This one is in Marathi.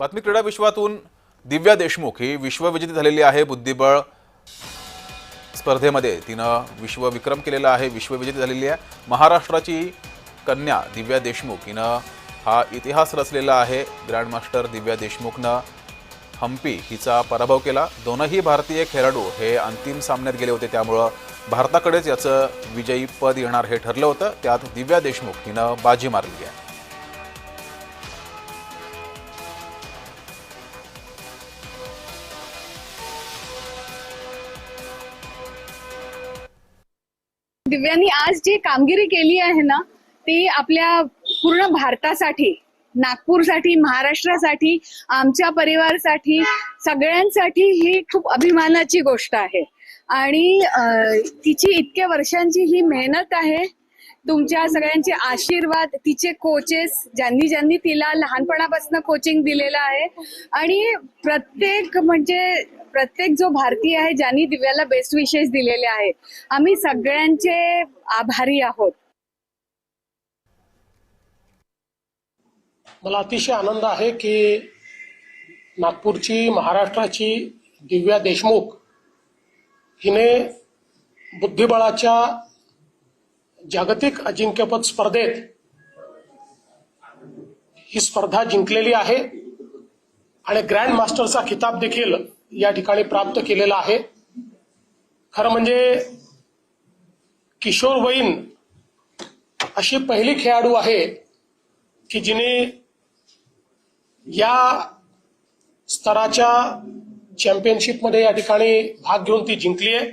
बातमी क्रीडा विश्वातून दिव्या देशमुख ही विश्वविजेती झालेली आहे बुद्धिबळ. स्पर्धेमध्ये तिनं विश्वविक्रम केलेला आहे विश्वविजेती झालेली आहे. महाराष्ट्राची कन्या दिव्या देशमुख हिनं हा इतिहास रचलेला आहे. ग्रँडमास्टर दिव्या देशमुखनं हम्पी हिचा पराभव केला. दोनही भारतीय खेळाडू हे अंतिम सामन्यात गेले होते. त्यामुळं भारताकडेच याचं विजयी पद येणार हे ठरलं होतं. त्यात दिव्या देशमुख हिनं बाजी मारली आहे. दिव्यांनी आज जी कामगिरी केली आहे ना ती आपल्या पूर्ण भारतासाठी नागपूरसाठी महाराष्ट्रासाठी आमच्या परिवारसाठी सगळ्यांसाठी ही खूप अभिमानाची गोष्ट आहे. आणि तिची इतक्या वर्षांची ही मेहनत आहे. तुमच्या सगळ्यांचे आशीर्वाद तिचे कोचेस ज्यांनी ज्यांनी तिला लहानपणापासून कोचिंग दिलेलं आहे. आणि प्रत्येक म्हणजे प्रत्येक जो भारतीय आहे ज्यांनी दिव्याला बेस्ट विशेष दिलेले आहे आम्ही सगळ्यांचे आभारी आहोत. मला अतिशय आनंद आहे की नागपूरची महाराष्ट्राची दिव्या देशमुख हिने बुद्धिबळाच्या जागतिक अजिंक्यपद स्पर्धेत ही स्पर्धा जिंकलेली आहे आणि ग्रँड मास्टरचा खिताब देखील या ठिकाणी प्राप्त केलेला आहे. खरं म्हणजे किशोरवयीन अशी पहिली खेळाडू आहे की जिने या स्तराच्या चॅम्पियनशिपमध्ये या ठिकाणी भाग घेऊन ती जिंकली आहे